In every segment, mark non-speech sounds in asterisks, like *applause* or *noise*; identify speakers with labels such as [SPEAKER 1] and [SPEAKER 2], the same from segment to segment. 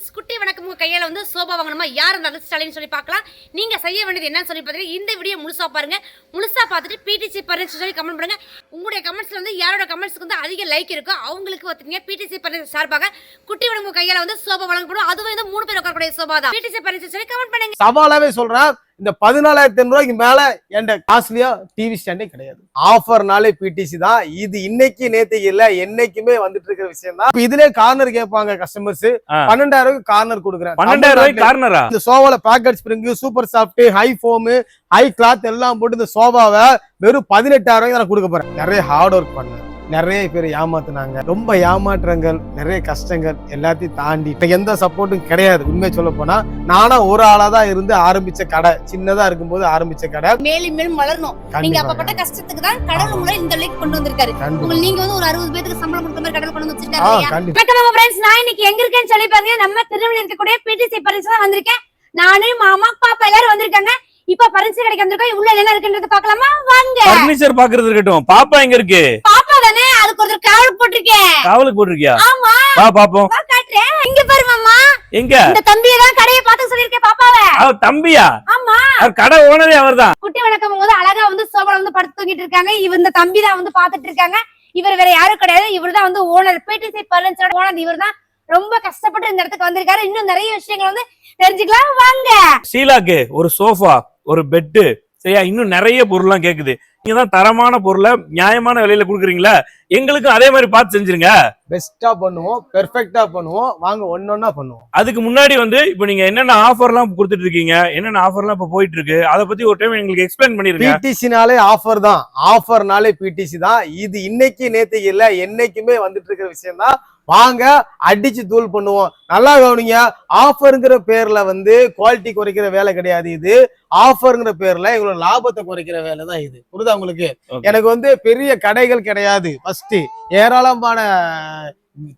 [SPEAKER 1] Friends குட்டி வணக்கம். உங்கள் கையில் வந்து சோபா வாங்கணுமா? யார் அந்த அதிர்ஷ்டாலின்னு சொல்லி பார்க்கலாம். நீங்க செய்ய வேண்டியது என்னன்னு சொல்லி பார்த்தீங்கன்னா இந்த வீடியோ முழுசா பாருங்க. முழுசா பார்த்துட்டு பிடிசி பாருங்க சொல்லி கமெண்ட் பண்ணுங்க. உங்களுடைய கமெண்ட்ஸ்ல வந்து யாரோட கமெண்ட்ஸ்க்கு வந்து அதிக லைக் இருக்கோ அவங்களுக்கு பார்த்தீங்க பிடிசி பர்னிச்சர் சார்பாக குட்டி உங்க கையால வந்து சோபா வழங்கப்படும். அதுவும் வந்து மூணு பேர் உட்காரக்கூடிய சோபா தான். பிடிசி பர்னிச்சர் சொல்லி கமெண்ட் பண்ணுங்க.
[SPEAKER 2] சவாலாவே சொல்றேன் இந்த பதினாலாயிரத்தி ரூபாய்க்கு மேல என்கிட்ட காஸ்ட்லியா டிவி ஸ்டாண்டே கிடையாது. ஆஃபர்னாலே பிடிசி தான். இது இன்னைக்கு நேத்துக்கு இல்ல என்னைக்குமே வந்துட்டு இருக்கிற விஷயம் தான். இப்ப இதுலயே கார்னர் கேட்பாங்க கஸ்டமர்ஸ். பன்னெண்டாயிரம் ரூபாய்க்கு கார்னர் கொடுக்குறேன்.
[SPEAKER 3] பன்னெண்டாயிரம் ரூபாய்க்கு கார்னரா
[SPEAKER 2] இந்த சோபால pocket spring super soft high foam high cloth எல்லாம் போட்டு இந்த சோபாவை வெறும் பதினெட்டாயிரம் நான் கொடுக்க போறேன். நிறைய ஹார்ட் ஒர்க் பண்ணேன். நிறைய பேர் ஏமாத்துனாங்க. ரொம்ப ஏமாற்றங்கள் நிறைய கஷ்டங்கள் எல்லாத்தையும் தாண்டி. இப்ப எந்த சப்போர்ட்டும் கிடையாது. உண்மையை சொல்ல போனா நானா ஒரு ஆளா தான் இருந்து ஆரம்பிச்ச கடை. சின்னதா இருக்கும்போது ஆரம்பிச்ச கடை.
[SPEAKER 1] மேலும் மேலும் வளரணும். நீங்க
[SPEAKER 2] கண்டிப்பா
[SPEAKER 1] அப்பப்பட்ட கஷ்டத்துக்கு தான் கடவுள் உங்களை இந்த லைக் கொண்டு வந்திருக்காரு. உங்களுக்கு நீங்க வந்து ஒரு அறுபது பேருக்கு சம்பளம் கொடுத்த மாதிரி கடவுள் கொண்டு வந்து ஃப்ரெண்ட்ஸ் நான் இன்னைக்கு எங்க இருக்கேன்னு சொல்லி பாருங்க. நம்ம திருநெல்வேலி இருக்கக்கூடிய பிடிசி பரிசு தான் வந்திருக்கேன். நானு மாமா பாப்பா எல்லாரும் வந்திருக்காங்க. இப்ப பரிசு கடைக்கு வந்திருக்கோம். உள்ள என்ன இருக்குன்றது பார்க்கலாமா? வாங்க.
[SPEAKER 3] பர்னிச்சர் பாக்குறது இருக்கட்டும். பாப்பா எங்க இருக்கு?
[SPEAKER 1] பாப்பா தானே? அதுக்கு ஒருத்தர் காவல் போட்டிருக்கேன்.
[SPEAKER 3] காவலுக்கு போட்டிருக்கியா?
[SPEAKER 1] ஆமா.
[SPEAKER 3] வா பாப்போம்.
[SPEAKER 1] வா காட்டுறேன். இங்க பாரு மாமா.
[SPEAKER 3] எங்க?
[SPEAKER 1] இந்த தம்பியை தான் கடையை பார்த்து சொல்லியிருக்கேன் பாப்பாவை.
[SPEAKER 3] தம்பியா?
[SPEAKER 1] ஆமா.
[SPEAKER 3] கடை ஓனரே அவர்தான்.
[SPEAKER 1] குட்டி வணக்கம் போது அழகா வந்து சோபால வந்து படுத்து தூங்கிட்டு இருக்காங்க. இவ இந்த தம்பி தான் வந்து பாத்துட்டு இருக்காங்க. இவர் வேற யாரும் கிடையாது. இவர் தான் வந்து ஓனர். பிடிசி பர்னிச்சரோட ஓனர் இவர் தான் ரொம்ப கஷ்டப்பட்டு இந்த இடத்துக்கு வந்திருக்காரு. இன்னும் நிறைய விஷயங்கள் வந்து தெரிஞ்சுக்கலாம். வாங்க.
[SPEAKER 3] ஷீலாக்கு ஒரு சோஃபா. ஒரு பெட்டு சரியா? இன்னும் நிறைய பொருள்லாம் கேக்குது. நீங்க தான் தரமான பொருளை நியாயமான விலையில குடுக்குறீங்களா? எங்களுக்கும் அதே மாதிரி பார்த்து செஞ்சிருங்க.
[SPEAKER 2] பெஸ்டா பண்ணுவோம் பெர்ஃபெக்ட்டா பண்ணுவோம். வாங்க ஒன்னொன்னா பண்ணுவோம்.
[SPEAKER 3] அதுக்கு முன்னாடி வந்து இப்போ நீங்க என்னென்ன ஆஃபர்லாம் கொடுத்துட்டு இருக்கீங்க? என்னென்ன ஆஃபர்லாம் இப்போ போயிட்டு இருக்கு? அதை பத்தி ஒரு டைம் எங்களுக்கு எக்ஸ்பிளைன் பண்ணிருங்க.
[SPEAKER 2] பிடிசினாலே ஆஃபர் தான். ஆஃபர்னாலே பிடிசி தான். இது இன்னைக்கு நேத்துக்கு இல்ல என்னைக்குமே வந்துட்டு இருக்கிற விஷயம் தான் வாங்க அடிச்சு தூள் பண்ணுவோம். நல்லா கவனிங்க ஆஃபருங்கிற பேர்ல வந்து குவாலிட்டி குறைக்கிற வேலை கிடையாது இது. ஆஃபருங்கிற பேர்ல இவங்களோட லாபத்தை குறைக்கிற வேலை தான் இது. புரியுதா உங்களுக்கு. எனக்கு வந்து பெரிய கடைகள் கிடையாது. ஃபர்ஸ்ட் ஏராளமான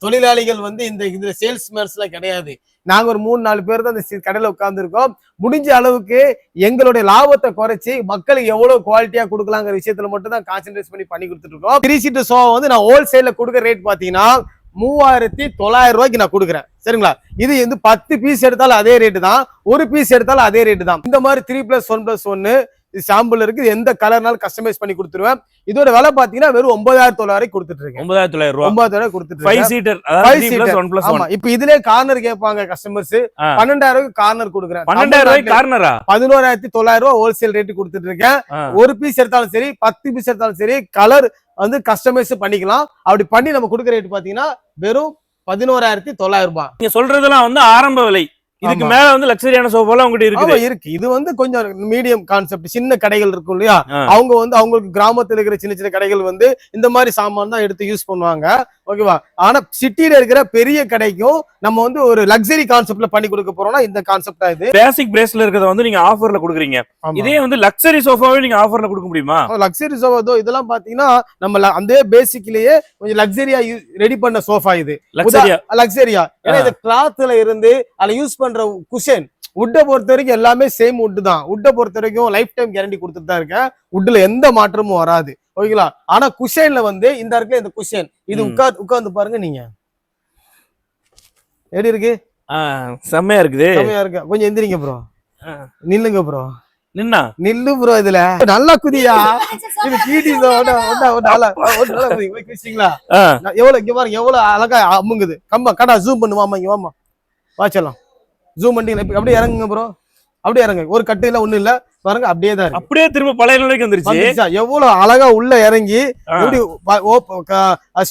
[SPEAKER 2] தொழிலாளிகள் வந்து இந்த இதுல சேல்ஸ்மேன்ஸ்ல கிடையாது. நாங்க ஒரு மூணு நாலு பேர் தான் இந்த கடையில உட்கார்ந்துருக்கோம். முடிஞ்ச அளவுக்கு எங்களுடைய லாபத்தை குறைச்சி மக்களுக்கு எவ்வளவு குவாலிட்டியா கொடுக்கலாங்கிற விஷயத்துல மட்டும் தான் கான்சென்ட்ரேட் பண்ணி பண்ணி கொடுத்துட்டு இருக்கோம். த்ரீ சீட்டு சோஃபா வந்து நான் ஹோல்சேல்ல கொடுக்குற ரேட் பாத்தீங்கன்னா மூவாயிரத்தி தொள்ளாயிரம் ரூபாய்க்கு நான் கொடுக்குறேன். சரிங்களா? இது வந்து பத்து பீஸ் எடுத்தாலும் அதே ரேட்டு தான். ஒரு பீஸ் எடுத்தாலும் அதே ரேட்டு தான். இந்த மாதிரி த்ரீ பிளஸ் ஒன் பிளஸ் ஒன்னு சாம்பிள் இருக்கு எந்த கலர்னாலும் கஸ்டமைஸ் பண்ணி கொடுத்துருவேன். இதோட விலை பாத்தீங்கன்னா வெறும் ஒன்பதாயிரத்தி தொள்ளாயிரம் கொடுத்துட்டு இருக்கேன்
[SPEAKER 3] ஒன்பதாயிரத்தி தொள்ளாயிரம் ரூபா.
[SPEAKER 2] ஒன்பதாயிரம் கொடுத்துட்டு
[SPEAKER 3] ஃபைவ் சீட்டர் ஒன் பிளஸ்
[SPEAKER 2] ஆமா. இப்ப இதுலயே கார்னர் கேட்பாங்க கஸ்டமர்ஸ். பன்னெண்டாயிரம் கார்னர் கொடுக்குறேன்.
[SPEAKER 3] பன்னெண்டாயிரம் ரூபாய்க்கு கார்னரா
[SPEAKER 2] பதினோராயிரத்தி தொள்ளாயிரம் ரூபாய் ஹோல்சேல் ரேட்டு கொடுத்துட்டு இருக்கேன் ஒரு பீஸ் எடுத்தாலும் சரி பத்து பீஸ் எடுத்தாலும் சரி கலர் வந்து கஸ்டமைஸ் பண்ணிக்கலாம். அப்படி பண்ணி நம்ம கொடுக்குற ரேட் பாத்தீங்கன்னா வெறும் பதினோராயிரத்தி தொள்ளாயிரம் ரூபாய்.
[SPEAKER 3] நீங்க சொல்றதெல்லாம் வந்து ஆரம்ப விலை. இதுக்கு. மேல வந்து லக்ஸரியான சோஃபாலாம் உங்ககிட்ட இருக்குது
[SPEAKER 2] இருக்கு இது வந்து கொஞ்சம் மீடியம் கான்செப்ட் சின்ன கடைகள் இருக்கும் இல்லையா. அவங்க வந்து அவங்களுக்கு கிராமத்துல இருக்கிற சின்ன சின்ன கடைகள் வந்து இந்த மாதிரி சாமான் தான் எடுத்து யூஸ் பண்ணுவாங்க ஓகேவா? ஆனா சிட்டில இருக்கிற பெரிய கடைக்கும் நம்ம வந்து ஒரு லக்ஸரி கான்செப்ட்ல பண்ணி கொடுக்க போறோம்னா இந்த கான்செப்ட் இது.
[SPEAKER 3] பேசிக் பிரேஸ்ல இருக்கிறத வந்து நீங்க ஆஃபர்ல கொடுக்குறீங்க. இதே வந்து லக்ஸரி சோஃபாவே நீங்க ஆஃபர்ல கொடுக்க முடியுமா?
[SPEAKER 2] லக்ஸரி சோஃபா இதெல்லாம் பாத்தீங்கன்னா நம்ம அந்த பேசிக்லயே கொஞ்சம் லக்ஸரியா ரெடி பண்ண சோஃபா இது.
[SPEAKER 3] லக்ஸரியா
[SPEAKER 2] லக்ஸரியா ஏன்னா இது கிளாத்ல இருந்து அதுல யூஸ் பண்ற குஷன் உட்டை பொறுத்த வரைக்கும் எல்லாமே சேம் உட் தான். உட்டை பொறுத்த வரைக்கும் லைஃப் டைம் கேரண்டி கொடுத்துட்டு தான் இருக்கேன். உட்ல எந்த மாற்றமும் வராது. ஓகேங்களா? ஆனா குஷன்ல வந்து இந்த இடத்துல இந்த குஷன். இது. உட்கார் உட்கார்ந்து பாருங்க நீங்க. எப்படி இருக்கு?
[SPEAKER 3] செம்மையா இருக்குது.
[SPEAKER 2] செமையா இருக்கு. கொஞ்சம் எந்திரிங்க ப்ரோ. நில்லுங்க ப்ரோ
[SPEAKER 3] நின்னா?
[SPEAKER 2] நில்லு ப்ரோ இதுல. நல்லா குதியா? இது
[SPEAKER 3] ஆ,
[SPEAKER 2] நான் எவ்வளவு இங்க பாருங்க எவ்வளவு அழகா அமுங்குது. கம்பா கடா ஜூம் பண்ணு வாமா இங்க வாமா வாச்சலாம் ஜூம் பண்ணி அப்படியே இறங்குங்க ப்ரோ அப்படியே இறங்க ஒரு கட்டு இல்ல ஒண்ணு இல்ல. பாருங்க அப்படியே தான் இருக்கு.
[SPEAKER 3] அப்படியே திரும்ப பழைய நிலைக்கு வந்துருச்சு?
[SPEAKER 2] எவ்வளவு அழகா உள்ள இறங்கி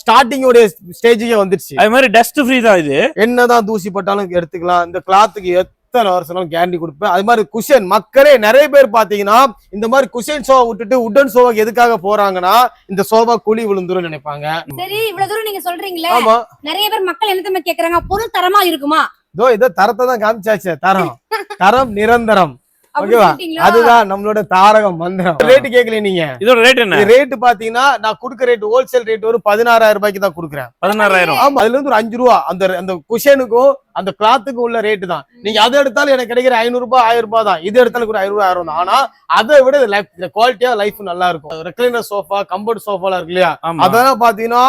[SPEAKER 2] ஸ்டார்டிங் உடைய ஸ்டேஜுக்கே வந்துருச்சு.
[SPEAKER 3] அது மாதிரி டஸ்ட் ஃப்ரீ தான் இது.
[SPEAKER 2] என்னதான் தூசி பட்டாலும் எடுத்துக்கலாம். இந்த கிளாத்துக்கு எத்தனை வருஷம் கேரண்டி கொடுப்பேன். அது மாதிரி குஷன் மக்களே நிறைய பேர் பாத்தீங்கன்னா இந்த மாதிரி குஷன் சோவா விட்டுட்டு உட்டன் சோவாக்கு எதுக்காக போறாங்கன்னா இந்த சோவா குழி விழுந்துரும் நினைப்பாங்க.
[SPEAKER 1] சரி இவ்வளவு தூரம் நீங்க சொல்றீங்களே.
[SPEAKER 2] ஆமா.
[SPEAKER 1] நிறைய பேர் மக்கள் என்ன கேக்குறாங்க? பொருள் தரமா இருக்குமா?
[SPEAKER 2] இதோ இதோ தரத்தை தான் காமிச்சாச்சு. தரம். தரம் நிரந்தரம். ஓகேவா? அதுதான் நம்மளோட தாரகம் மந்திரம். ரேட்டு கேட்கல நீங்க.
[SPEAKER 3] இதோட ரேட் என்ன?
[SPEAKER 2] ரேட் பாத்தீங்கன்னா நான் குடுக்க ரேட் ஹோல்சேல் ரேட் ஒரு பதினாறாயிரம் ரூபாய்க்கு தான் குடுக்குறேன்.
[SPEAKER 3] பதினாறாயிரம்.
[SPEAKER 2] ஆமா அதுல இருந்து ஒரு அஞ்சு ரூபா. அந்த அந்த குஷனுக்கும் அந்த கிளாத்துக்கு உள்ள ரேட்டு தான். நீங்க அதை எடுத்தாலும் எனக்கு கிடைக்கிற ஐநூறு ரூபாய் ஆயிரம் ரூபாய் தான். இது எடுத்தாலும் கூட ஐநூறு ஆயிரம் தான். ஆனா அதை விட லைஃப் குவாலிட்டியா லைஃப் நல்லா இருக்கும். ரெக்லைனர் சோஃபா கம்பர்ட் சோஃபாலாம் இருக்கு இல்லையா? அதெல்லாம் பாத்தீங்கன்னா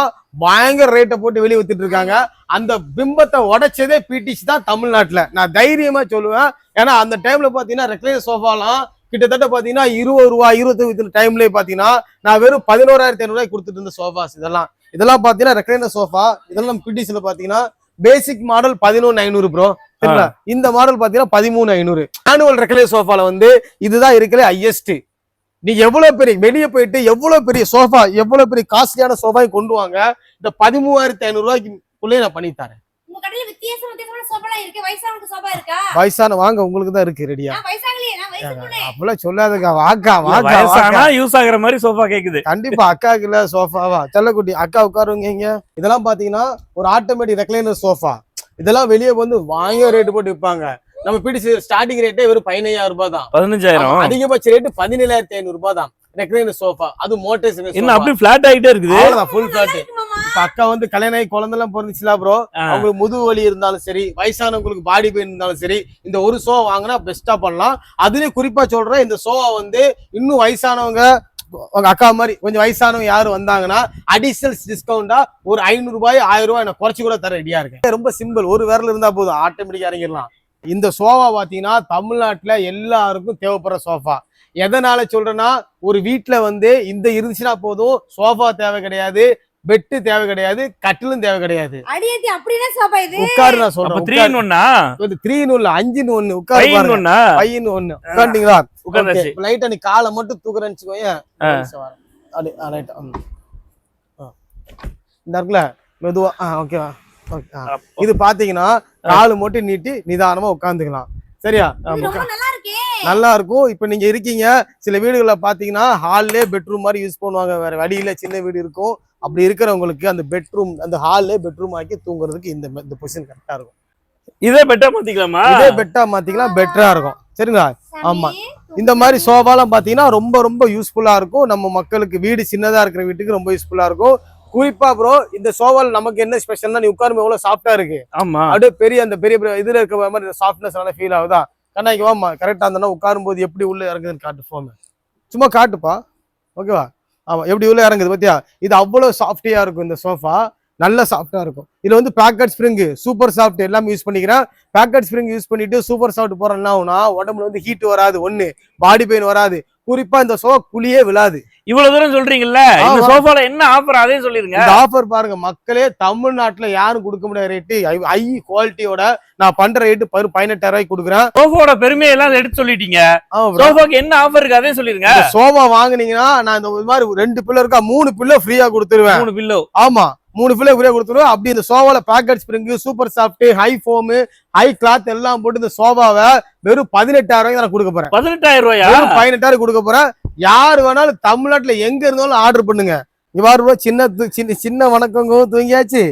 [SPEAKER 2] பயங்கர ரேட்டை போட்டு வெளியே வித்துட்டு இருக்காங்க. அந்த பிம்பத்தை உடைச்சதே பிடிசி தான் தமிழ்நாட்டுல. நான் தைரியமா சொல்லுவேன். ஏன்னா அந்த டைம்ல பாத்தீங்கன்னா ரெக்லைனர் சோஃபாலாம் கிட்டத்தட்ட பாத்தீங்கன்னா இருபது ரூபா இருபத்தி டைம்லயே பாத்தீங்கன்னா நான் வெறும் பதினோராயிரத்தி ஐநூறு ரூபாய் கொடுத்துட்டு இருந்த சோஃபாஸ் இதெல்லாம். இதெல்லாம் பாத்தீங்கன்னா ரெக்லைனர் சோஃபா இதெல்லாம் பிடிசில பாத்தீங்கன்னா பேசிக் மாடல் பதினொன்னு ஐநூறு ப்ரோ சரிங்களா? இந்த மாடல் பாத்தீங்கன்னா பதிமூணு ஐநூறு. ஆனுவல் ரெக்லைனர் சோஃபால வந்து இதுதான் இருக்கிற ஹையஸ்ட் நீ எவ்வளவு பெரிய வெளியே போயிட்டு எவ்வளவு பெரிய சோஃபா எவ்வளவு பெரிய காஸ்ட்லியான சோஃபாயும் கொண்டு வாங்க. இந்த பதிமூவாயிரத்தி ஐநூறு ரூபாய்க்குள்ளே நான் பண்ணி தரேன்.
[SPEAKER 1] உங்க கடையில வித்தியாசம் வித்தியாசமான சோபாலாம் இருக்கு. வயசானவங்க சோபா இருக்கா?
[SPEAKER 2] வயசான வாங்க உங்களுக்கு தான் இருக்கு ரெடியா அப்பெல்லாம் சொல்லாதக்கா வாக்கா வாக்கா
[SPEAKER 3] வயசானா யூஸ் ஆகுற மாதிரி சோஃபா கேக்குது.
[SPEAKER 2] கண்டிப்பா அக்காவுக்கு இல்ல சோஃபாவா செல்லக்குட்டி அக்கா உட்காருங்க இங்க. இதெல்லாம் பாத்தீங்கன்னா ஒரு ஆட்டோமேட்டிக் ரெக்லைனர் சோஃபா இதெல்லாம் வெளியே வந்து வாங்க ரேட் போட்டு விற்பாங்க நம்ம பிடிச்சி ஸ்டார்டிங் ரேட்டே வெறும் பதினையாயிரம் ரூபாய் தான்.
[SPEAKER 3] பதினஞ்சாயிரம்.
[SPEAKER 2] அதிகபட்ச ரேட்டு பதினேழாயிரத்தி ஐநூறு ரூபாய் தான். ரெக்லைனர் சோஃபா அது மோட்டர்ஸ்
[SPEAKER 3] என்ன அப்படி பிளாட் ஆகிட்டே இருக்குது?
[SPEAKER 2] ஃபுல் ஃபிளாட்
[SPEAKER 1] இருக்கு
[SPEAKER 2] அக்கா வந்து கல்யாணம் ஆகி குழந்தை எல்லாம் பிறந்துச்சுல ப்ரோ. அவங்களுக்கு முதுகு வலி இருந்தாலும் சரி வயசானவங்களுக்கு பாடி பெயின் இருந்தாலும் சரி இந்த ஒரு சோவா வாங்கினா பெஸ்டா பண்ணலாம். அதுலயும் குறிப்பா சொல்றேன் இந்த சோவா வந்து இன்னும் வயசானவங்க உங்க அக்கா மாதிரி கொஞ்சம் வயசானவங்க யாரும் வந்தாங்கன்னா அடிஷனல் டிஸ்கவுண்டா ஒரு ஐநூறு ரூபாய் ஆயிரம் ரூபாய் நான் குறைச்சு கூட தர ரெடியா இருக்கேன். ரொம்ப சிம்பிள் ஒரு விரல் இருந்தா போதும். ஆட்டோமேட்டிக்கா இறங்கிடலாம். இந்த சோஃபா பாத்தீங்கன்னா தமிழ்நாட்டுல எல்லாருக்கும் தேவைப்படுற சோஃபா. எதனால சொல்றேன்னா ஒரு வீட்ல வந்து இந்த இருந்துச்சுன்னா போதும் சோஃபா தேவை கிடையாது பெட்டு தேவை கிடையாது கட்டிலும் தேவை கிடையாது. உட்காரு நான்
[SPEAKER 3] அப்ப
[SPEAKER 2] சொல்றேன்
[SPEAKER 3] த்ரீ. ஒன்னா
[SPEAKER 2] வந்து த்ரீன்னு ஒண்ணு அஞ்சுன்னு ஒண்ணு உட்காரு பாருங்க.
[SPEAKER 3] ஒன்னா
[SPEAKER 2] உட்காந்துங்களா லைட்டா நீ காலை மட்டும் தூக்குறேன்னு ரைட்டா இந்த இருக்குல்ல மெதுவா ஆ ஓகேவா ஓகே இது பாத்தீங்கன்னா காலு மட்டும் நீட்டி நிதானமா உட்காந்துக்கலாம் சரியா?
[SPEAKER 1] நல்லா இருக்கே
[SPEAKER 2] நல்லா இருக்கும் இப்போ நீங்க இருக்கீங்க சில வீடுகளில் பார்த்தீங்கன்னா ஹால்லே பெட்ரூம் மாதிரி யூஸ் பண்ணுவாங்க. வேற வழியில சின்ன வீடு இருக்கும். அப்படி இருக்கிறவங்களுக்கு அந்த பெட்ரூம் அந்த ஹால்லே பெட்ரூம் ஆக்கி தூங்குறதுக்கு இந்த இந்த பொசிஷன் கரெக்டா இருக்கும்.
[SPEAKER 3] இதே பெட்டா மாத்திக்கலாமா?
[SPEAKER 2] இதே பெட்டா மாத்திக்கலாம் பெட்டரா இருக்கும். சரிங்களா? ஆமா. இந்த மாதிரி சோஃபாலாம் பார்த்தீங்கன்னா ரொம்ப ரொம்ப யூஸ்ஃபுல்லா இருக்கும். நம்ம மக்களுக்கு வீடு சின்னதா இருக்கிற வீட்டுக்கு ரொம்ப யூஸ்ஃபுல்லா இருக்கும். குறிப்பா ப்ரோ இந்த சோஃபால நமக்கு என்ன ஸ்பெஷல்னா நீ உட்காரும் எவ்வளவு சாஃப்டா இருக்கு.
[SPEAKER 3] ஆமா.
[SPEAKER 2] அப்படியே பெரிய அந்த பெரிய இதுல இருக்க மாதிரி சாஃப்ட்னஸ் நல்லா ஃபீல் ஆகுதா? கண்ணாக்கி வாமா கரெக்டா இருந்தனா உட்காரும் போது எப்படி உள்ள இறங்குதுன்னு காட்டு ஃபோன் சும்மா காட்டுப்பா. ஓகேவா ஆமா எப்படி உள்ள இறங்குது பாத்தியா? இது அவ்வளவு சாஃப்டியா இருக்கும் இந்த சோஃபா நல்ல சாஃப்டா இருக்கும். இதுல வந்து பேக்கெட் ஸ்ப்ரிங் சூப்பர் சாஃப்ட் எல்லாமே யூஸ் பண்ணிக்கிறேன். பேக்கெட் ஸ்ப்ரிங் யூஸ் பண்ணிட்டு சூப்பர் சாஃப்ட் ஆகும்னா உடம்புல வந்து ஹீட் வராது ஒண்ணு. பாடி பெயின் வராது. குறிப்பா இந்த சோஃபா குழியே விழாது.
[SPEAKER 3] இவ்வளவு தூரம் சொல்றீங்கல்ல? இந்த. சோஃபால என்ன ஆஃபர் அதையும் சொல்லிருங்க
[SPEAKER 2] இந்த ஆஃபர் பாருங்க மக்களே தமிழ்நாட்டுல யாரும் கொடுக்க முடியாத ரேட்டு ஹை குவாலிட்டியோட நான் பண்ற ரேட்டு பரு பதினெட்டாயிரம் ரூபாய்க்கு கொடுக்குறேன்.
[SPEAKER 3] சோஃபாவோட பெருமையை எல்லாம் எடுத்து சொல்லிட்டீங்க. சோஃபாக்கு என்ன ஆஃபர் இருக்கு? அதையும் சொல்லிருங்க
[SPEAKER 2] சோபா வாங்குனீங்கன்னா நான் இந்த மாதிரி ரெண்டு பில்லோ இருக்கா மூணு பில்லோ ஃப்ரீயா கொடுத்துருவேன்.
[SPEAKER 3] மூணு பில்லோ
[SPEAKER 2] ஆமா மூணு பில்லோ ஃப்ரீயா கொடுத்துருவேன். அப்படி இந்த சோபால pocket spring super soft high foam high cloth எல்லாம் போட்டு இந்த சோபாவை வெறும் பதினெட்டாயிரம் நான் கொடுக்க போறேன்.
[SPEAKER 3] பதினெட்டாயிரம் ரூபாயா?
[SPEAKER 2] பதினெட்டாயிரம் கொடுக்க போறேன். யார் வேணாலும் தமிழ்நாட்டுல எங்க இருந்தாலும் ஆர்டர் பண்ணுங்க. இவ்வாறு சின்ன சின்ன சின்ன வணக்கங்க தூங்கியாச்சு.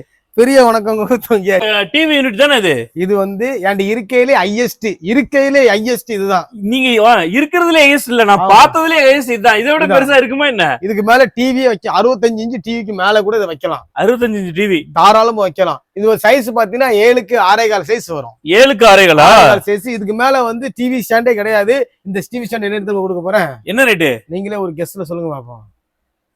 [SPEAKER 2] பெரிய வணக்கங்க தூங்கியாச்சு
[SPEAKER 3] டிவி யூனிட் தானே இது?
[SPEAKER 2] இது வந்து என் இருக்கையிலே ஹையஸ்ட் இருக்கையிலே ஹையஸ்ட் இதுதான்.
[SPEAKER 3] நீங்க இருக்கிறதுல ஏஸ் இல்ல நான். பார்த்ததுல ஏஸ் இதுதான். இதை விட. பெருசா இருக்குமா என்ன?
[SPEAKER 2] இதுக்கு மேல டிவியே வைக்க அறுபத்தஞ்சு இன்ச்சு டிவிக்கு மேல கூட இதை வைக்கலாம்.
[SPEAKER 3] அறுபத்தஞ்சு டிவி
[SPEAKER 2] தாராளமா வைக்கலாம். இது ஒரு சைஸ் பாத்தீங்கன்னா ஏழுக்கு ஆறே கால் சைஸ் வரும்.
[SPEAKER 3] ஏழுக்கு அறைகளா
[SPEAKER 2] சைஸ் இதுக்கு மேல வந்து டிவி ஸ்டாண்டே கிடையாது. இந்த டிவி ஸ்டாண்ட் என்ன எடுத்து கொடுக்க போறேன்?
[SPEAKER 3] என்ன ரேட்டு
[SPEAKER 2] நீங்களே ஒரு கெஸ்ட்ல சொல்லுங்க பாப்போம்.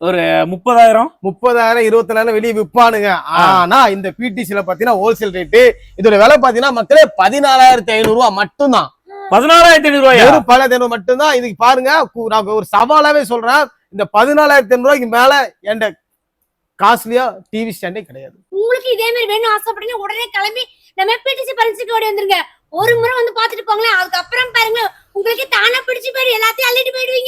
[SPEAKER 3] ஒரு முப்பதாயிரம்?
[SPEAKER 2] முப்பதாயிரம் இருபத்தனாயிரம் வெளியே விற்பானுங்க ஆனா இந்த பிடிசில பாத்தீங்கன்னா ஹோல்சேல் ரேட்டு இதோட விலை பாத்தீங்கன்னா மக்களே பதினாலாயிரத்தி ஐநூறு ரூபாய் மட்டும்தான்.
[SPEAKER 3] பதினாறாயிரத்தி ஐநூறு ரூபாயா
[SPEAKER 2] வெறும் பல ஐநூறு மட்டும்தான். இதுக்கு பாருங்க நான் ஒரு சவாலாவே சொல்றேன். இந்த பதினாலாயிரத்தி ஐநூறு ரூபாய்க்கு மேல என்கிட்ட காஸ்ட்லியா டிவி ஸ்டாண்டே கிடையாது.
[SPEAKER 1] உங்களுக்கு இதே மாதிரி வேணும் ஆசைப்பட்டீங்கன்னா உடனே கிளம்பி நம்ம பிடிச்சு பறிச்சுக்கு ஓடி வந்துருங்க. ஒரு முறை வந்து பாத்துட்டு போங்களேன். அதுக்கப்புறம் பாருங்க உங்களுக்கு தானா பிடிச்சு போயிடும். எல்லாத்தையும் அள்ளிட்டு போயிடுவீங்க.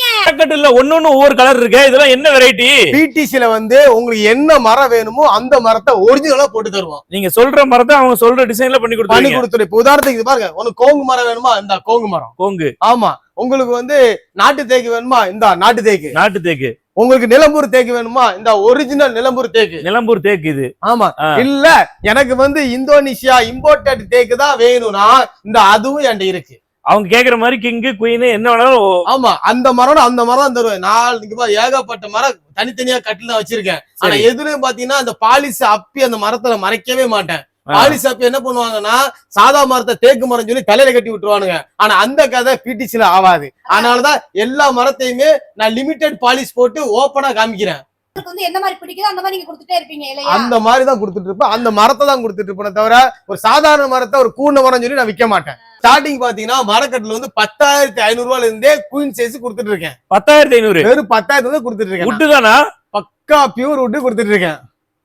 [SPEAKER 3] பேக்கெட் இல்ல ஒன்னொன்னு ஒவ்வொரு கலர் இருக்கு இதெல்லாம் என்ன வெரைட்டி
[SPEAKER 2] பிடிசில வந்து உங்களுக்கு என்ன மரம் வேணுமோ அந்த மரத்தை ஒரிஜினலா போட்டு தருவோம்.
[SPEAKER 3] நீங்க சொல்ற மரத்தை அவங்க சொல்ற டிசைன்ல பண்ணி
[SPEAKER 2] பண்ணி
[SPEAKER 3] கொடுத்துருங்க
[SPEAKER 2] கொடுத்துரு. இப்ப உதாரணத்துக்கு இது பாருங்க உனக்கு கோங்கு மரம் வேணுமா? இந்த கோங்கு மரம்.
[SPEAKER 3] கோங்கு.
[SPEAKER 2] ஆமா உங்களுக்கு வந்து நாட்டு தேக்கு வேணுமா? இந்த நாட்டு தேக்கு.
[SPEAKER 3] நாட்டு தேக்கு.
[SPEAKER 2] உங்களுக்கு நிலம்பூர் தேக்கு வேணுமா? இந்த ஒரிஜினல் நிலம்பூர் தேக்கு.
[SPEAKER 3] நிலம்பூர் தேக்கு இது.
[SPEAKER 2] ஆமா. இல்ல எனக்கு வந்து இந்தோனேஷியா இம்போர்ட்டட் தேக்கு தான் வேணும்னா இந்த அதுவும் என்கிட்ட இருக்கு.
[SPEAKER 3] அவங்க கேக்குற மாதிரி கிங்கு குயின் என்ன வேணாலும்
[SPEAKER 2] ஆமா அந்த மரம் அந்த மரம் தான் தருவேன் நான் இங்க பாரு, ஏகப்பட்ட மரம் தனித்தனியா கட்டில வச்சிருக்கேன். ஆனா. எதுலயும் பாத்தீங்கன்னா அந்த பாலிஸ் அப்பி அந்த மரத்துல மறைக்கவே மாட்டேன். பாலி ஷாப் என்ன பண்ணுவாங்கன்னா சாதா மரத்தை தேக்கு மரம் சொல்லி தலையில கட்டி விட்டுருவானுங்க. ஆனா அந்த கதை பிடிச்சில ஆகாது. அதனாலதான் எல்லா மரத்தையுமே நான் லிமிடெட் பாலிஷ் போட்டு ஓப்பனா காமிக்கிறேன்.
[SPEAKER 1] வந்து என்ன மாதிரி பிடிக்குதோ அந்த மாதிரி நீங்க கொடுத்துட்டே இருப்பீங்க இல்லையா?
[SPEAKER 2] அந்த மாதிரி தான் கொடுத்துட்டு இருப்பேன். அந்த மரத்தை தான் கொடுத்துட்டு இருப்பேன் தவிர ஒரு சாதாரண மரத்தை ஒரு கூண்ட மரம் சொல்லி நான் விற்க மாட்டேன். ஸ்டார்டிங் பாத்தீங்கன்னா மரக்கட்டுல வந்து பத்தாயிரத்தி ஐநூறு ரூபாயில இருந்தே குயின் சைஸ் கொடுத்துட்டு இருக்கேன்.
[SPEAKER 3] பத்தாயிரத்தி ஐநூறு?
[SPEAKER 2] வெறும் பத்தாயிரத்து தான் கொடுத்துட்டு இருக்கேன்
[SPEAKER 3] உட்டு தானா?
[SPEAKER 2] பக்கா பியூர் விட்டு கொடுத்துட்டு இருக்கேன்.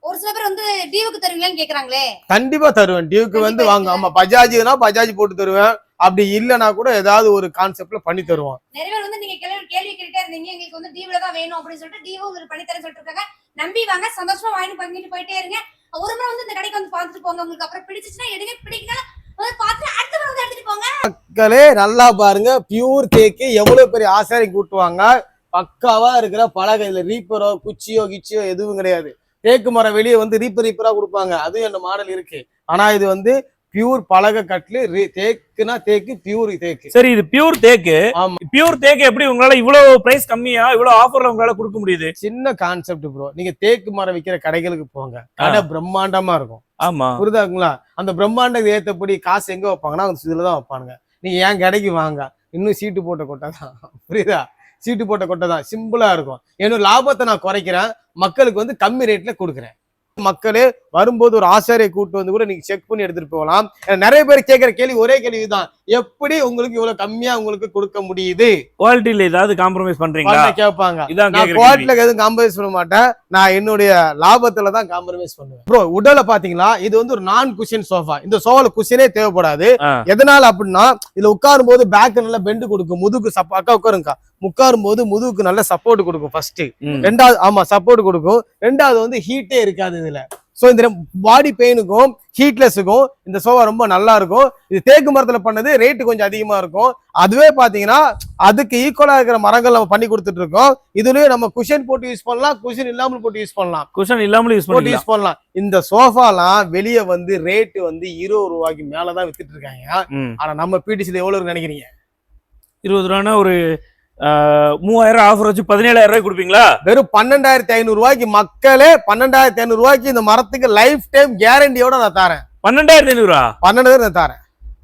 [SPEAKER 1] ஒரு சில பேர் வந்து டீவுக்கு தருவீங்களான்னு கேக்குறாங்களே.
[SPEAKER 2] கண்டிப்பா தருவேன். டியூக்கு வந்து வாங்க. ஆமா பஜாஜ்னா பஜாஜ் போட்டு தருவேன். அப்படி இல்லைன்னா கூட ஏதாவது ஒரு கான்செப்ட்ல பண்ணி தருவோம்
[SPEAKER 1] நிறைய பேர் வந்து நீங்க கேள்வி கேள்வி கேட்டுட்டே இருந்தீங்க. எங்களுக்கு வந்து டீவ்ல தான் வேணும் அப்படின்னு சொல்லிட்டு டீவும் உங்களுக்கு பண்ணி தரேன் சொல்லிட்டு இருக்காங்க. நம்பி வாங்க சந்தோஷமா வாங்கி பண்ணிட்டு போயிட்டே இருங்க. ஒரு முறை வந்து இந்த கடைக்கு வந்து பார்த்துட்டு போங்க. உங்களுக்கு அப்புறம் பிடிச்சிச்சுன்னா எடுங்க. பிடிக்கல
[SPEAKER 2] மக்களே நல்லா பாருங்க. பியூர் தேக்கு எவ்வளவு பெரிய ஆசாரி கூட்டுவாங்க? பக்காவா இருக்கிற பலகை. இதுல ரீப்பரோ குச்சியோ கிச்சியோ எதுவும் கிடையாது. தேக்கு மரம் வெளியே வந்து ரீப்பர் ரீப்பரா கொடுப்பாங்க. அதுவும் என்ன மாடல் இருக்கு. ஆனா இது வந்து பியூர் பலகை கட்லு தேக்குனா தேக்கு பியூர் தேக்கு.
[SPEAKER 3] சரி இது பியூர் தேக்கு. பியூர் தேக்கு எப்படி உங்களால இவ்வளவு பிரைஸ் கம்மியா இவ்வளவு ஆஃபர்ல உங்களால கொடுக்க முடியுது?
[SPEAKER 2] சின்ன கான்செப்ட் ப்ரோ நீங்க தேக்கு மரம் விற்கிற கடைகளுக்கு போங்க. கடை பிரம்மாண்டமா இருக்கும்.
[SPEAKER 3] ஆமா.
[SPEAKER 2] புரியுதாங்களா அந்த பிரம்மாண்டத்துக்கு ஏத்தபடி காசு எங்க வைப்பாங்கன்னா அந்த இதுல தான் வைப்பானுங்க. நீங்க ஏன் கடைக்கு வாங்க. இன்னும் சீட்டு போட்ட கொட்டை தான். *laughs* புரியுதா? சீட்டு போட்ட கொட்டை தான். சிம்பிளா இருக்கும். என்னோட லாபத்தை நான் குறைக்கிறேன். மக்களுக்கு வந்து கம்மி ரேட்ல கொடுக்குறேன். மக்களே வரும்போது ஒரு ஆசாரியை கூட்டு வந்து கூட நீங்க செக் பண்ணி எடுத்துட்டு போகலாம். நிறைய பேர் கேட்கிற கேள்வி ஒரே கேள்வி தான் எப்படி உங்களுக்கு இவ்வளவு கம்மியா உங்களுக்கு கொடுக்க முடியுது?
[SPEAKER 3] குவாலிட்டியில ஏதாவது காம்ப்ரமைஸ் பண்றீங்களா?
[SPEAKER 2] கேட்பாங்க
[SPEAKER 3] இதான்
[SPEAKER 2] நான். குவாலிட்டில எதுவும் காம்ப்ரமைஸ் பண்ண மாட்டேன். நான் என்னுடைய லாபத்துல தான் காம்ப்ரமைஸ் பண்ணுவேன். ப்ரோ உடல பாத்தீங்களா? இது வந்து ஒரு நான் குஷன் சோஃபா இந்த சோஃபால குஷனே தேவைப்படாது. எதனால அப்படின்னா இதுல உட்காரும் போது பேக் நல்லா பெண்டு கொடுக்கும். முதுகு சப்ப அக்கா உட்காருங்கக்கா. உட்காரும் போது முதுகுக்கு நல்ல சப்போர்ட் கொடுக்கும் ஃபர்ஸ்ட். ரெண்டாவது ஆமா சப்போர்ட் கொடுக்கும். ரெண்டாவது வந்து ஹீட்டே இருக்காது இதுல. சோ இந்த பாடி பெயினுக்கும் ஹீட்லெஸுக்கும் இந்த சோஃபா ரொம்ப நல்லா இருக்கும். இது தேக்கு மரத்துல பண்ணது ரேட்டு கொஞ்சம் அதிகமா இருக்கும். அதுவே பாத்தீங்கன்னா அதுக்கு ஈக்குவலா இருக்கிற மரங்கள் நம்ம பண்ணி கொடுத்துட்டு இருக்கோம். இதுலயே நம்ம குஷன் போட்டு யூஸ் பண்ணலாம் குஷன் இல்லாமல் போட்டு யூஸ் பண்ணலாம்.
[SPEAKER 3] குஷன் இல்லாமலும் யூஸ்
[SPEAKER 2] போட்டு யூஸ் பண்ணலாம். இந்த சோஃபாலாம் வெளியே வந்து ரேட்டு வந்து இருபது ரூபாய்க்கு மேலதான் வித்துட்டு இருக்காங்க. ஆனா நம்ம பிடிசில எவ்வளவு நினைக்கிறீங்க?
[SPEAKER 3] இருபது ரூபானா ஒரு மூவாயிரம் ஆஃபர் வச்சு பதினேழாயிரம் ரூபாய் கொடுப்பீங்களா?
[SPEAKER 2] வெறும் பன்னெண்டாயிரத்தி ஐநூறு ரூபாய்க்கு மக்களே பன்னெண்டாயிரத்தி ஐநூறு ரூபாய்க்கு இந்த மரத்துக்கு லைஃப் டைம் கேரண்டியோட நான் தரேன்.
[SPEAKER 3] பன்னெண்டாயிரத்தி ஐநூறா?
[SPEAKER 2] பன்னெண்டு நான் தரேன்.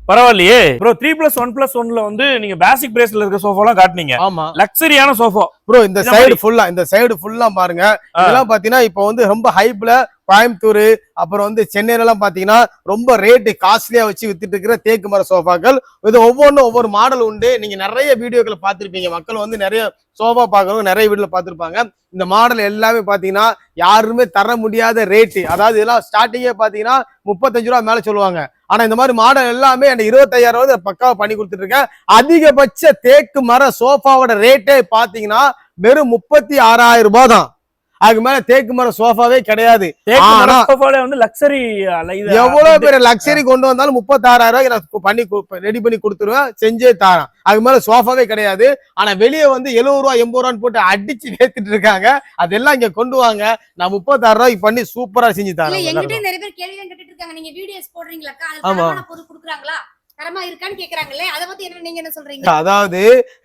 [SPEAKER 3] பரவாயில்லையே. Bro three plus one plus ஒன்ல வந்து நீங்க பேசிக் பிரைஸ்ல இருக்க சோஃபாலாம் காட்டுனீங்க.
[SPEAKER 2] ஆமா.
[SPEAKER 3] லக்ஸரியான சோஃபா
[SPEAKER 2] ப்ரோ இந்த சைடு ஃபுல்லா இந்த சைடு ஃபுல்லா பாருங்க. இதெல்லாம் பாத்தீங்கன்னா இப்போ வந்து ரொம்ப ஹைப்ல கோயம்புத்தூர் அப்புறம் வந்து சென்னையிலலாம் பார்த்தீங்கன்னா ரொம்ப ரேட்டு காஸ்ட்லியாக வச்சு வித்துட்டு இருக்கிற தேக்கு மர சோஃபாக்கள். இது ஒவ்வொன்றும் ஒவ்வொரு மாடல் உண்டு. நீங்கள் நிறைய வீடியோக்களை பார்த்துருப்பீங்க. மக்கள் வந்து நிறைய சோஃபா பார்க்கறவங்க நிறைய வீடியோல பார்த்துருப்பாங்க. இந்த மாடல் எல்லாமே பார்த்தீங்கன்னா யாருமே தர முடியாத ரேட்டு அதாவது இதெல்லாம் ஸ்டார்டிங்கே பார்த்தீங்கன்னா முப்பத்தஞ்சு ரூபா மேலே சொல்லுவாங்க. ஆனா இந்த மாதிரி மாடல் எல்லாமே எனக்கு இருபத்தையாயிரம் ரூபாய் பக்காவா பண்ணி கொடுத்துட்டு இருக்கேன் அதிகபட்ச தேக்கு மர சோஃபாவோட ரேட்டே பாத்தீங்கன்னா வெறும் முப்பத்தி ஆறாயிரம் ரூபாய் தான். அதுக்கு மேல தேக்கு மர சோஃபாவே கிடையாது.
[SPEAKER 3] வந்து லக்ஸரி
[SPEAKER 2] எவ்வளவு பெரிய லக்ஸரி கொண்டு வந்தாலும் முப்பத்தாறாயிரம் ரூபாய்க்கு நான் பண்ணி ரெடி பண்ணி கொடுத்துருவேன் செஞ்சே தரேன். அதுக்கு மேல சோஃபாவே கிடையாது. ஆனா வெளியே வந்து எழுபது ரூபா எண்பது ரூபான்னு போட்டு அடிச்சு ஏத்திட்டு இருக்காங்க. அதெல்லாம் இங்க கொண்டு வாங்க. நான் முப்பத்தாறு ரூபாய்க்கு பண்ணி சூப்பரா செஞ்சு தரேன்.
[SPEAKER 1] எங்கிட்ட நிறைய பேர் கேள்வி கேட்டுட்டு இருக்காங்க. நீங்க வீடியோஸ் போடுறீங்களாக்கா? அது
[SPEAKER 2] ஆமா.
[SPEAKER 1] பொருள் குடுக்குறாங்களா?
[SPEAKER 2] அதாவது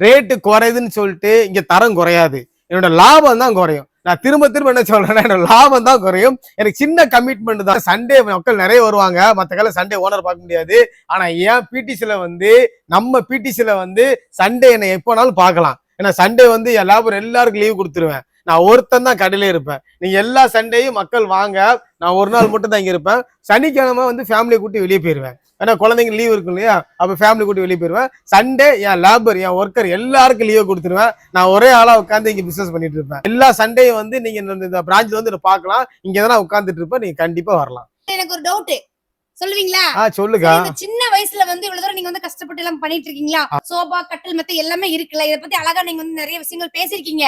[SPEAKER 2] ரேட்டு குறையுதுன்னு சொல்லிட்டு இங்க தரம் குறையாது. என்னோட லாபம் தான் குறையும். நான் திரும்ப திரும்ப என்ன சொல்றேன்னா என்னோட லாபம் தான் குறையும். எனக்கு சின்ன கமிட்மெண்ட் தான். சண்டே மக்கள் நிறைய வருவாங்க. மற்ற கால சண்டே ஓனர் பார்க்க முடியாது. ஆனா ஏன் பிடிசில வந்து நம்ம பிடிசில வந்து சண்டே என்னை எப்போனாலும் பார்க்கலாம். ஏன்னா சண்டே வந்து என் லாபம் எல்லாருக்கும் லீவ் கொடுத்துருவேன். நான் ஒருத்தன் தான் கடையில இருப்பேன். நீங்கள் எல்லா சண்டேயும் மக்கள் வாங்க நான் ஒரு நாள் மட்டும் தான் இங்க இருப்பேன். சனிக்கிழமை வந்து ஃபேமிலியை கூட்டி வெளியே போயிருவேன். ஏன்னா குழந்தைங்க லீவ் இருக்கும் இல்லையா? அப்ப ஃபேமிலி கூட்டி வெளியே போயிருவேன். சண்டே என் லேபர் என் ஒர்க்கர் எல்லாருக்கும் லீவ் கொடுத்துருவேன். நான் ஒரே ஆளா உட்காந்து இங்க பிசினஸ் பண்ணிட்டு இருப்பேன். எல்லா சண்டேயும் வந்து நீங்க இந்த- இந்த வந்து பார்க்கலாம். இங்கே தான் நான் உட்காந்துட்டு இருப்பேன். நீங்க கண்டிப்பா வரலாம்.
[SPEAKER 1] எனக்கு ஒரு டவுட்டு சொல்லுவீங்களா?
[SPEAKER 2] சொல்லுங்க
[SPEAKER 1] சின்ன வயசுல வந்து இவ்வளவு தூரம் நீங்க வந்து கஷ்டப்பட்டு எல்லாம் பண்ணிட்டு இருக்கீங்களா சோபா கட்டில் மெத்த எல்லாமே இருக்குல்ல. இத பத்தி அழகா நீங்க வந்து நிறைய விஷயங்கள் பேசிருக்கீங்க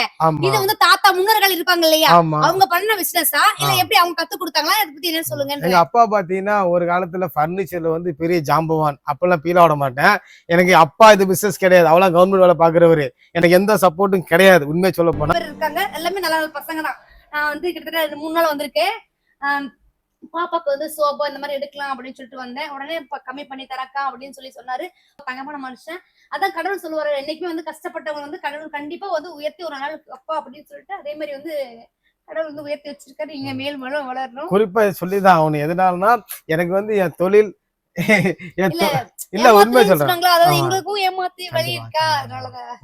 [SPEAKER 1] இது வந்து தாத்தா முன்னோர்கள் இருப்பாங்க இல்லையா? அவங்க பண்ண பிசினஸா இல்ல. எப்படி அவங்க கத்து கொடுத்தாங்களா? இத பத்தி என்ன சொல்லுங்க
[SPEAKER 2] எங்க அப்பா பாத்தீங்கன்னா ஒரு காலத்துல பர்னிச்சர்ல வந்து பெரிய ஜாம்பவான். அப்பெல்லாம் பீல விட மாட்டேன். எனக்கு அப்பா இது பிசினஸ் கிடையாது. அவ்வளவு கவர்மெண்ட் வேலை பாக்குறவரு. எனக்கு எந்த சப்போர்ட்டும் கிடையாது. உண்மையை சொல்ல போனா.
[SPEAKER 1] இருக்காங்க. எல்லாமே நல்ல நல்ல பசங்க தான். நான் வந்து கிட்டத்தட்ட மூணு நாள் வந்திருக்கேன். பாப்பாக்கு வந்து சோபா இந்த மாதிரி எடுக்கலாம் அப்படின்னு சொல்லிட்டு வந்தேன். உடனே கம்மி பண்ணி தரக்கா அப்படின்னு சொல்லி சொன்னாரு. தங்கமான மனுஷன். அதான் கடவுள் சொல்லுவாரு என்னைக்குமே வந்து கஷ்டப்பட்டவங்க வந்து கடவுள் கண்டிப்பா வந்து உயர்த்தி ஒரு நாள் அப்பா அப்படின்னு சொல்லிட்டு அதே மாதிரி வந்து கடவுள் வந்து உயர்த்தி வச்சிருக்காரு. நீங்க மேல் மேலும் வளரணும்.
[SPEAKER 2] குறிப்பா சொல்லிதான் ஆகணும். எதனாலனா எனக்கு வந்து என் தொழில்
[SPEAKER 1] இல்ல
[SPEAKER 2] உண்மை சொல்றேன்.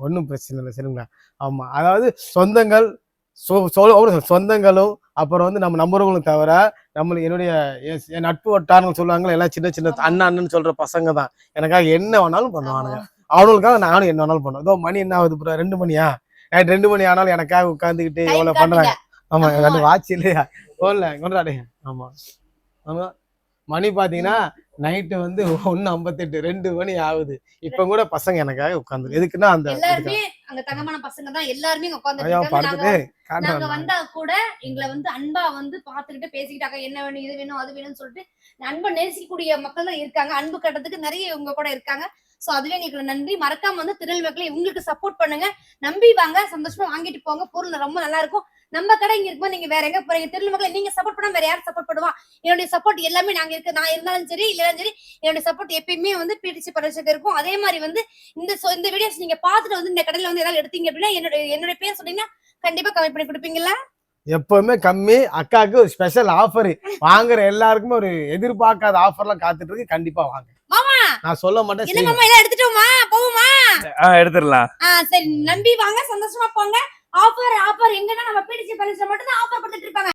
[SPEAKER 2] ஒன்றும் பிரச்சனை இல்லை. சரிங்களா? ஆமா. அதாவது சொந்தங்கள் சொந்தங்களும் அப்புறம் வந்து நம்ம நம்புறவங்களும் தவிர நம்மளுக்கு என்னுடைய என் நட்பு வட்டாரங்கள் சொல்லுவாங்களே எல்லாம் சின்ன சின்ன. அண்ணன் அண்ணன் சொல்ற பசங்க தான். எனக்காக என்ன வேணாலும் பண்ணுவானுங்க. அவனுக்காக நானும் என்ன வேணாலும் பண்ணுவேன். இதோ மணி என்ன ஆகுது ப்ரோ ரெண்டு மணியா? நைட் ரெண்டு மணி ஆனாலும் எனக்காக உட்காந்துக்கிட்டு
[SPEAKER 1] காட்டுங்க.
[SPEAKER 2] பண்றாங்க. ஆமா. ரெண்டு வாட்ச் இல்லையா? போன்ல கொண்டாடே. ஆமா. ஆமா. மணி பாத்தீங்கன்னா நைட்டு வந்து ஒன்னு ஐம்பத்தெட்டு ரெண்டு மணி ஆகுது. இப்ப கூட பசங்க எனக்காக உட்காந்து எதுக்குன்னா அந்த
[SPEAKER 1] அங்க தங்கமான பசங்க தான். எல்லாருமே இங்க நாங்க வந்தா கூட எங்களை வந்து அன்பா வந்து பாத்துக்கிட்டு பேசிக்கிட்டாங்க. என்ன வேணும் இது வேணும் அது வேணும்னு சொல்லிட்டு அன்பை நேசிக்கக்கூடிய மக்கள் தான் இருக்காங்க. அன்பு கட்டத்துக்கு நிறைய இவங்க கூட இருக்காங்க. சோ அதுவே எங்களுக்கு நன்றி. மறக்காம வந்து திருநெல் உங்களுக்கு சப்போர்ட் பண்ணுங்க. நம்பி வாங்க. சந்தோஷமா வாங்கிட்டு போங்க. பொருள் ரொம்ப நல்லா இருக்கும். நம்ம கடை இங்க இருக்கும்போது நீங்க வேற எங்க போறீங்க திருநெல் நீங்க சப்போர்ட் பண்ணா வேற யாரும் சப்போர்ட் பண்ணுவா? என்னுடைய சப்போர்ட் எல்லாமே நாங்க இருக்கு. நான் இருந்தாலும் சரி இல்லைனாலும் சரி என்னுடைய சப்போர்ட் எப்பயுமே வந்து பிடிச்சி பரிசுக்கு இருக்கும். அதே மாதிரி வந்து இந்த இந்த வீடியோஸ் நீங்க பாத்துட்டு வந்து இந்த கடையில வந்து ஏதாவது எடுத்தீங்க அப்படின்னா என்னுடைய என்னுடைய பேர் சொன்னீங்கன்னா கண்டிப்பா கம்மி பண்ணி கொடுப்பீங்களா?
[SPEAKER 2] எப்பவுமே கம்மி. அக்காவுக்கு ஒரு ஸ்பெஷல் ஆஃபர் வாங்குற எல்லாருக்குமே ஒரு எதிர்பார்க்காத ஆஃபர்லாம் காத்துட்டு இருக்கு. கண்டிப்பா வாங்க. நான் சொல்ல மாட்டேன்.
[SPEAKER 1] என்ன மாமா எல்லாம் எடுத்துட்டோமா? போவோமா?
[SPEAKER 3] எடுத்துடலாம்.
[SPEAKER 1] சரி. நம்பி வாங்க. சந்தோஷமா போங்க. ஆஃபர் ஆஃபர் எங்கன்னா நம்ம பிடிச்சி பரிசு மட்டும் தான் ஆஃபர் கொடுத்துட்டு இருப்பாங்க.